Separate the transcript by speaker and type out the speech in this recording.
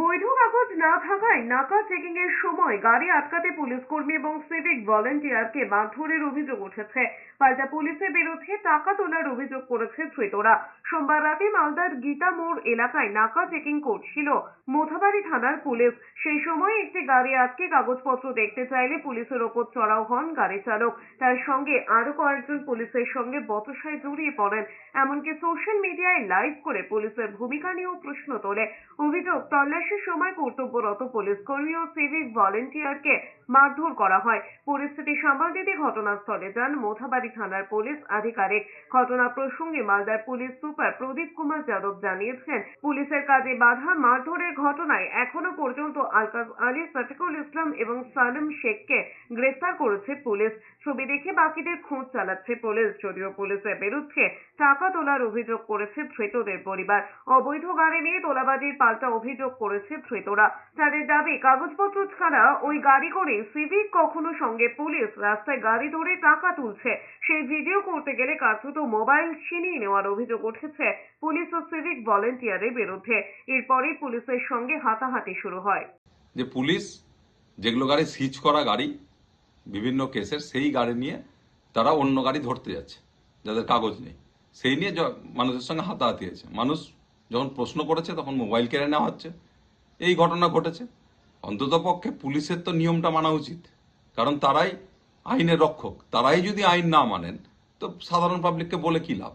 Speaker 1: বৈধ কাগজ না থাকায় নাকা চেকিং এর সময় গাড়ি আটকাতে পুলিশ কর্মী এবং সিভিক ভলেন্টিয়ারকে মারধরের অভিযোগ উঠেছে। পাল্টা পুলিশের বিরুদ্ধে টাকা তোলার অভিযোগ করেছে ধৃতরা। সোমবার রাতে মালদার গীতা মোড় এলাকায় নাকা চেকিং করছিল মোথাবাড়ি থানার পুলিশ। সেই সময় একটি গাড়ি আটকে কাগজপত্র দেখতে চাইলে পুলিশের ওপর চড়াও হন গাড়ি চালক। তার সঙ্গে আরও কয়েকজন পুলিশের সঙ্গে বচসায় জড়িয়ে পড়েন। এমনকি সোশ্যাল মিডিয়ায় লাইভ করে পুলিশের ভূমিকা নিয়েও প্রশ্ন তোলে। অভিযোগ তল্লাশির সময় কর্তব্যরত পুলিশ কর্মী ও সিভিক ভলেন্টিয়ারকে মারধর করা হয়। পরিস্থিতি সামাল দিতে ঘটনাস্থলে যান মোথাবাড়ি থানার পুলিশ আধিকারিক। ঘটনা প্রসঙ্গে মালদার পুলিশ সুপার প্রদীপ কুমার যাদব জানিয়েছেন, পুলিশের কাজে বাধা মারধরের ঘটনায় এখনও পর্যন্ত আলকাজ আলী সফিকুল ইসলাম এবং সালেম শেখকে গ্রেফতার করেছে পুলিশ। ছবি দেখে বাকিদের খোঁজ চালাচ্ছে পুলিশ। যদিও পুলিশের বিরুদ্ধে টাকা তোলার অভিযোগ করেছে ধৃতদের পরিবার। অবৈধ গাড়ি নিয়ে তোলাবাজির পাল্টা অভিযোগ করেছে ধৃতরা তাদের দাবি, কাগজপত্র ছাড়া ওই গাড়ি করে সিভিক কখনো সঙ্গে পুলিশ রাস্তায় গাড়ি ধরে টাকা তুলছে। সেই ভিডিও করতে গেলে কার্যত মোবাইল ছিনিয়ে নেওয়ার অভিযোগ উঠেছে পুলিশ ও সিভিক ভলেন্টিয়ারের বিরুদ্ধে। এরপরেই পুলিশের সঙ্গে হাতাহাতি শুরু হয়।
Speaker 2: যে পুলিশ যেগুলো গাড়ি সিজ করা গাড়ি, বিভিন্ন কেসের সেই গাড়ি নিয়ে তারা অন্য গাড়ি ধরতে যাচ্ছে, যাদের কাগজ নেই। সেই নিয়ে মানুষের সঙ্গে হাতাহাতি হয়েছে। মানুষ যখন প্রশ্ন করেছে তখন মোবাইল কেড়ে নেওয়া হচ্ছে। এই ঘটনা ঘটেছে। অন্ততপক্ষে পুলিশের তো নিয়মটা মানা উচিত। কারণ তারাই আইনের রক্ষক। তারাই যদি আইন না মানেন, তো সাধারণ পাবলিককে বলে কী লাভ?